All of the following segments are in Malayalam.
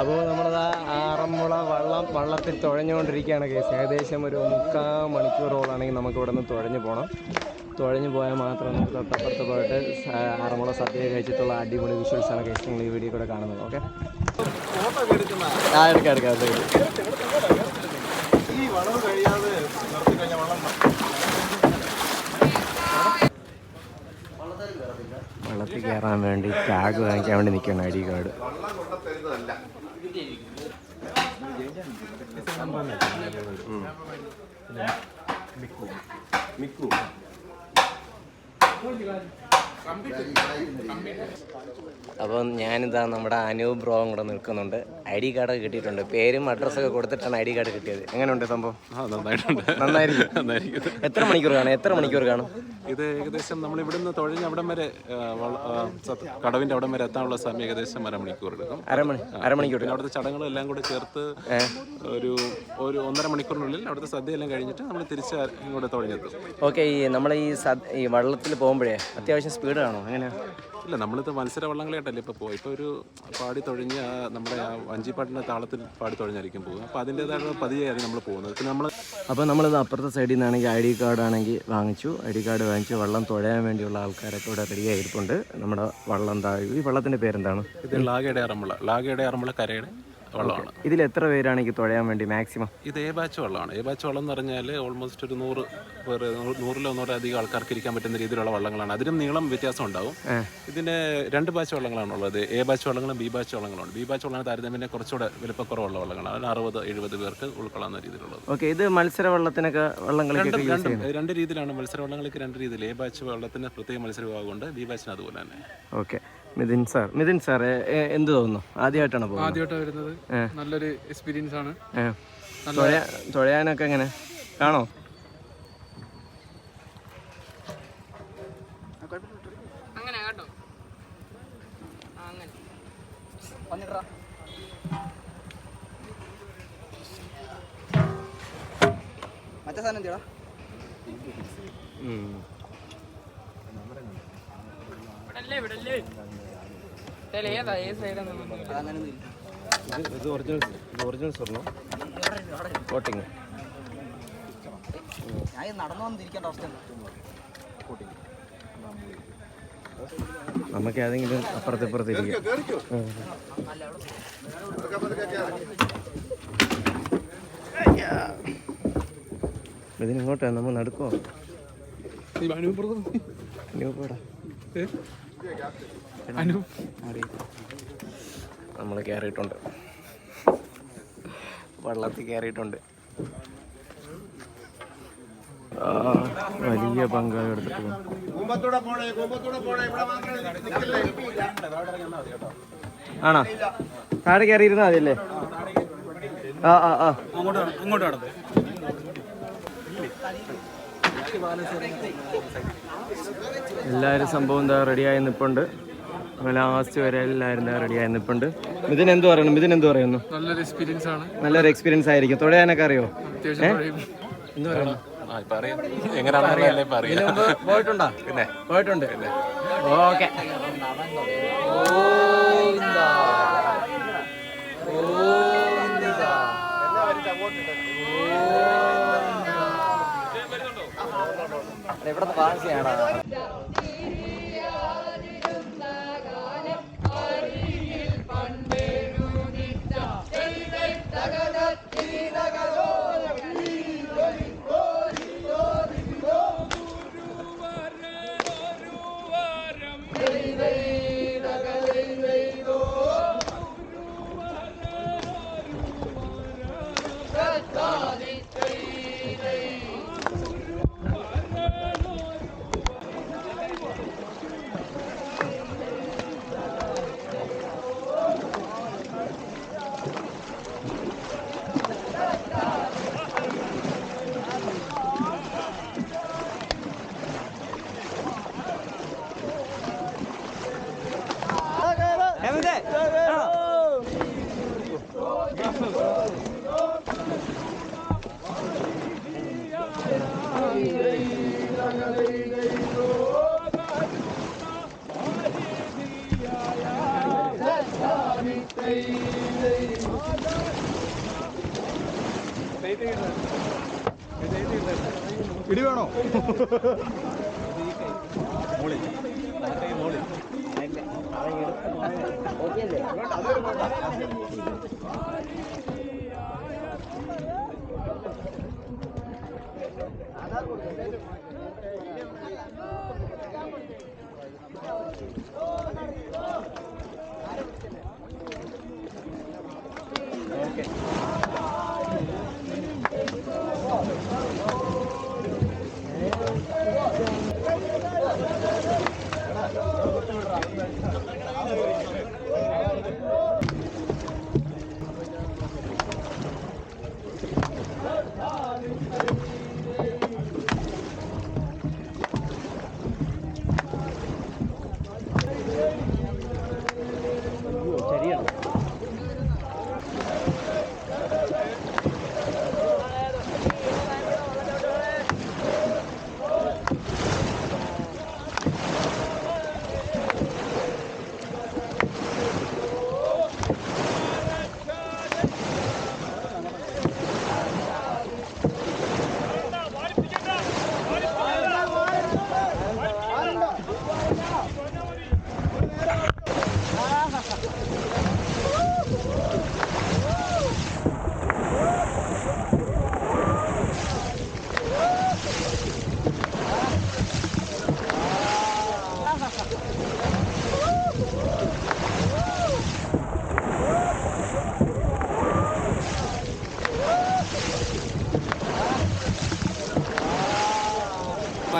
അപ്പോൾ നമ്മളത് ആറന്മുള വള്ളം വള്ളത്തിൽ തുഴഞ്ഞുകൊണ്ടിരിക്കുകയാണ് കേസ്. ഏകദേശം ഒരു മുക്കാൽ മണിക്കൂറോളാണെങ്കിൽ നമുക്ക് ഇവിടെ നിന്ന് തുഴഞ്ഞു പോകണം തുഴഞ്ഞു പോയാൽ മാത്രം നമുക്ക് തൊട്ടപ്പുറത്ത് പോയിട്ട് ആറന്മുള സദ്യ കഴിച്ചിട്ടുള്ള അടിപൊളി വിഷ്വൽസാണ് കേസ് നിങ്ങൾ ഈ വീഡിയോ കൂടെ കാണുന്നത്. ഓക്കെ? ആ എടുക്കാം എടുക്കാം ഈ കഴിയാതെ നിർത്തി വള്ളം വെള്ളത്തിൽ കയറാൻ വേണ്ടി ടാഗ് വാങ്ങിക്കാൻ വേണ്ടി നിൽക്കുകയാണ് ഐ ഡി കാർഡ്. തരുന്നതല്ല മിക്കു അപ്പം ഞാനിതാ നമ്മുടെ അനൂപ് ബ്രോവും കൂടെ നിൽക്കുന്നുണ്ട്. ഐ ഡി കാർഡ് കിട്ടിയിട്ടുണ്ട്. പേരും അഡ്രസ്സൊക്കെ കൊടുത്തിട്ടാണ് ഐ ഡി കാർഡ് കിട്ടിയത്. എങ്ങനെയുണ്ട് സംഭവം? നന്നായിട്ടുണ്ട്. നന്നായിരിക്കും. എത്ര മണിക്കൂർ കാണും? എത്ര മണിക്കൂർ കാണും? ഇത് ഏകദേശം നമ്മൾ ഇവിടുന്ന് തൊഴിഞ്ഞ് അവിടം വരെ കടവിന്റെ അവിടം വരെ എത്താനുള്ള സമയം ഏകദേശം അരമണിക്കൂർ എടുക്കും. അരമണി അരമണിക്കൂർ പിന്നെ അവിടുത്തെ ചടങ്ങുകളെല്ലാം കൂടെ ചേർത്ത് ഒരു ഒരു ഒന്നര മണിക്കൂറിനുള്ളിൽ അവിടുത്തെ സദ്യ എല്ലാം കഴിഞ്ഞിട്ട് നമ്മൾ തിരിച്ച് ഇങ്ങോട്ട് തൊഴിഞ്ഞെത്തും. ഓക്കെ ഈ നമ്മൾ ഈ ഈ വള്ളത്തിൽ പോകുമ്പോഴേ അത്യാവശ്യം സ്പീഡ് കാണോ എങ്ങനെയാണ് ഇല്ല നമ്മളിത് മത്സര വള്ളങ്ങളായിട്ടല്ലേ ഇപ്പോൾ പോയി ഇപ്പോൾ ഒരു പാടി തൊഴിഞ്ഞ് നമ്മുടെ ആ വഞ്ചിപ്പാട്ടിന്റെ താളത്തിൽ പാടി തൊഴിഞ്ഞായിരിക്കും പോകുക അപ്പോൾ അതിന്റേതായ പതിയായിരിക്കും നമ്മൾ പോകുന്നത്. പിന്നെ നമ്മൾ അപ്പോൾ നമ്മളിത് അപ്പുറത്തെ സൈഡിൽ നിന്നാണെങ്കിൽ ഐ ഡി കാർഡ് ആണെങ്കിൽ വാങ്ങിച്ചു. ഐ ഡി കാർഡ് വാങ്ങിച്ചു വള്ളം തുഴയാൻ വേണ്ടിയുള്ള ആൾക്കാരൊക്കെ ഇവിടെ റെഡി ആയിരിപ്പുണ്ട് നമ്മുടെ വള്ളം താഴെ. ഈ വള്ളത്തിന്റെ പേരെന്താണ്? ഇത് ലാഗയുടെ അറമ്പുള്ള ലാഗയുടെ അറമ്പുള്ള കരയുടെ വള്ളമാണ്. ഇതിൽ എത്ര പേരാണെങ്കിൽ തുഴയാൻ വേണ്ടി മാക്സിമം? ഇത് എ ബാച്ച് വള്ളമാണ്. എ ബാച്ച് വള്ളം എന്ന് പറഞ്ഞാൽ ഓൾമോസ്റ്റ് ഒരു നൂറ് പേര് നൂറിലോ നൂറോ അധികം ആൾക്കാർക്ക് ഇരിക്കാൻ പറ്റുന്ന രീതിയിലുള്ള വള്ളങ്ങളാണ്. അതിനും നീളം വ്യത്യാസം ഉണ്ടാവും. ഇതിന് രണ്ട് ബാച്ച് വള്ളങ്ങളാണ് ഉള്ളത്. എ ബാച്ച് വള്ളങ്ങളും ബി ബാച്ച് വള്ളങ്ങളുണ്ട് ബി ബാച്ച് വള്ളങ്ങൾ താരതമ്യം കുറച്ചുകൂടെ വലിപ്പക്കുറവുള്ള വള്ളങ്ങളാണ്. അതിന് അറുപത് എഴുപത് പേർക്ക് ഉൾക്കൊള്ളാവുന്ന രീതിയിലുള്ളത്. ഓക്കെ ഇത് മത്സര വള്ളത്തിനൊക്കെ വള്ളങ്ങൾ രണ്ട് രീതിയിലാണ് മത്സര വള്ളങ്ങൾക്ക് രണ്ട് രീതിയിൽ. ഏ ബാച്ച് വള്ളത്തിന് പ്രത്യേക മത്സര വിഭാഗമുണ്ട്. ബി ബാച്ചിന് അതുപോലെ തന്നെ. Okay. Mithun sir. Mithun sir എന്ത് തോന്നുന്നു? ആദ്യമായിട്ടാണ് ആദ്യമായിട്ടാണ് വരുന്നത്. നല്ലൊരു എക്സ്പീരിയൻസ് ആണ്. തുഴയാനൊക്കെ എങ്ങനെ? കാണോ? മറ്റേ സാധനം എന്തിടാ? ഉം. ഇവിടല്ലേ? ഇത് ഇത് ഒറിജിനൽ ഇത് ഒറിജിനൽ സ്വർണം കോട്ടിങ് ഞാൻ ഇത് നടന്നു വന്നിരിക്കേണ്ട അവസ്ഥ നമുക്ക് ഏതെങ്കിലും അപ്പുറത്ത് ഇപ്പുറത്ത് ഇരിക്കാം. കേറിക്കോ ഉം. പതുക്കെ പതുക്കെ കേറി. ഇതിന് ഇങ്ങോട്ടാ നമ്മൾ നടുക്കോ ഇനി പോടാ നമ്മൾ കയറിയിട്ടുണ്ട് വെള്ളത്തിൽ കയറിയിട്ടുണ്ട് ആ, വലിയ പങ്കാളി എടുത്തിട്ട് ആണോ? താഴെ കയറിയിരുന്നാ മതിയല്ലേ? ആ ആ ആ. അങ്ങോട്ട് എല്ലാവരും സംഭവം എന്താ റെഡിയായി നിൽപ്പുണ്ട് ലാസ്റ്റ് വരെ എല്ലാവരും റെഡി റെഡിയായി നിൽപ്പുണ്ട് ഇതിന് എന്ത് പറയുന്നു? മിഥുൻ എന്ത് പറയുന്നു? നല്ലൊരു എക്സ്പീരിയൻസ് ആണ്. നല്ലൊരു എക്സ്പീരിയൻസ് ആയിരിക്കും. തുഴയാനൊക്കെ അറിയോ. എന്ത് പറയുന്നു? പോയിട്ടുണ്ടോ? പിന്നെ. പോയിട്ടുണ്ട്. ഓക്കെ. ഇവിടെ വാങ്ങിച്ചാടാ ഇടി വേണോ മോളി മോളി അതാ കൊടുക്കുന്നത്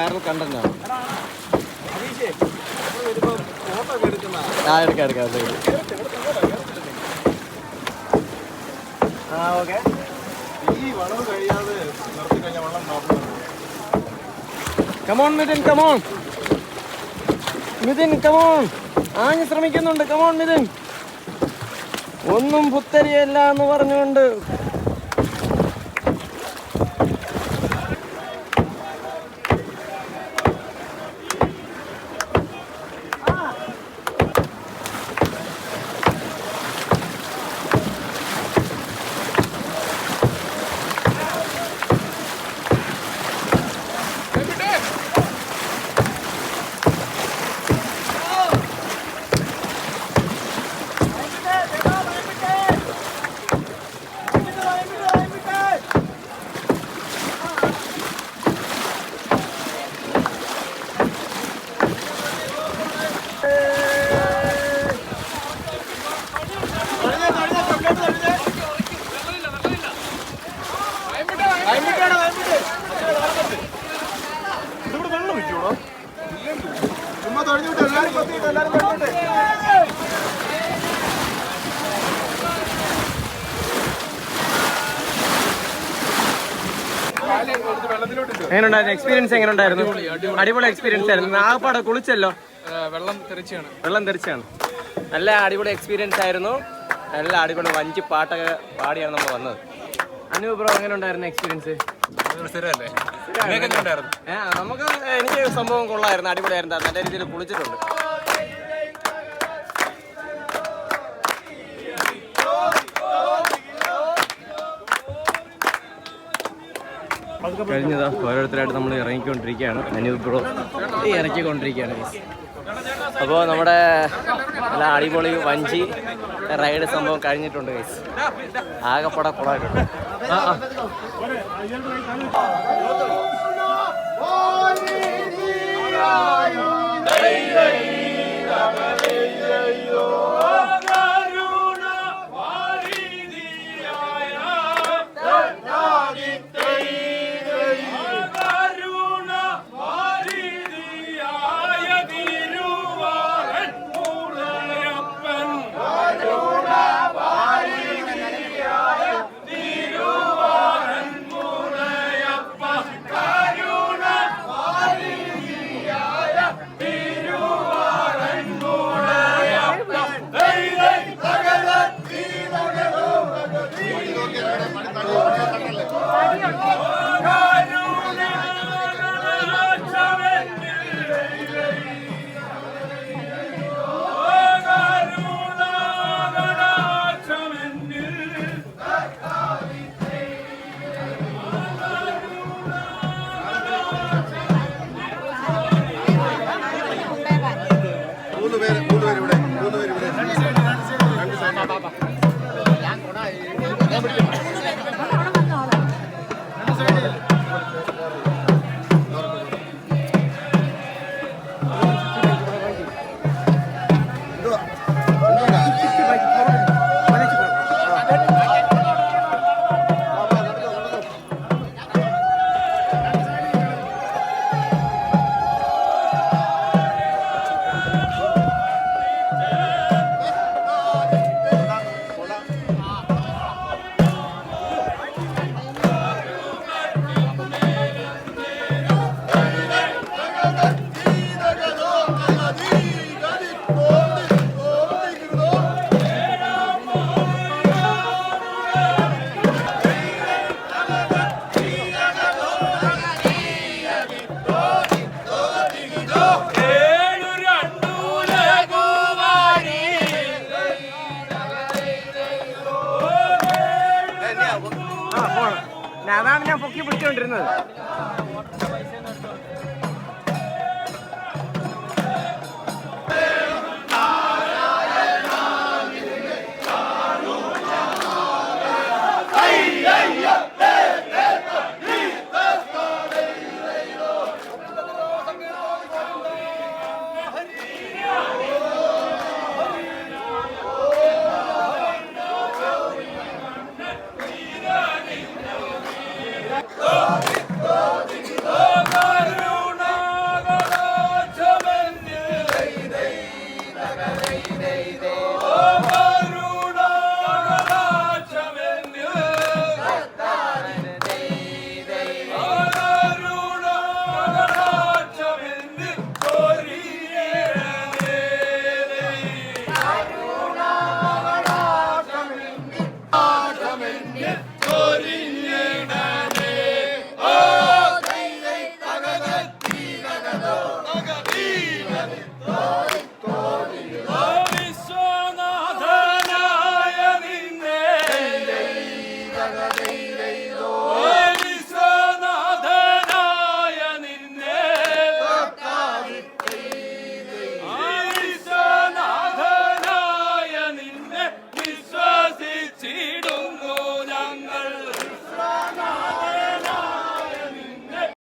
വൈറൽ കണ്ടന്റ് ആണ്. ആ എടുക്കാം എടുക്കാം ആ okay come on Mithun come on Mithun come on ആഞ്ഞ് ശ്രമിക്കുന്നുണ്ട്. Come on Mithun. ഒന്നും പുത്തരിയല്ല എന്ന് പറഞ്ഞുകൊണ്ട് ഇതിവിടെ വെള്ളം വെച്ചോടോ ചുമ്മാ തൊഴിഞ്ഞു വിട്ട് എല്ലാവരും പത്തിയിട്ട് എല്ലാവരും തൊഴിഞ്ഞോട്ടെ എങ്ങനെയുണ്ടായിരുന്നു എക്സ്പീരിയൻസ് എങ്ങനെ ഉണ്ടായിരുന്നു അടിപൊളി. എക്സ്പീരിയൻസ് ആയിരുന്നു. ആകപ്പാടെ കുളിച്ചല്ലോ? വെള്ളം തെറിച്ചാണ്. വെള്ളം തെറിച്ചാണ്. നല്ല അടിപൊളി എക്സ്പീരിയൻസ് ആയിരുന്നു. നല്ല അടിപൊളി വഞ്ചി പാട്ടൊക്കെ പാടിയാണ് നമ്മൾ വന്നത്. അനു ബ്രോ എങ്ങനെ ഉണ്ടായിരുന്നു. എക്സ്പീരിയൻസ് നമുക്ക് എനിക്ക് സംഭവം കൊള്ളായിരുന്നു. അടിപൊളിയായിരുന്നു. നല്ല രീതിയിൽ കുളിച്ചിട്ടുണ്ട്. കഴിഞ്ഞതാ ഓരോരുത്തരായിട്ട് നമ്മൾ ഇറങ്ങിക്കൊണ്ടിരിക്കുകയാണ് അനൂപ് ബ്രോ ഇറക്കിക്കൊണ്ടിരിക്കുകയാണ് അപ്പോൾ നമ്മുടെ നല്ല അടിപൊളി വഞ്ചി റൈഡ് സംഭവം കഴിഞ്ഞിട്ടുണ്ട് ഗൈസ് ആകെപ്പട കുളമായിട്ടുണ്ട് ആ ആ അതാണ് ഞാൻ പൊക്കി പിടിച്ചോണ്ടിരുന്നത്.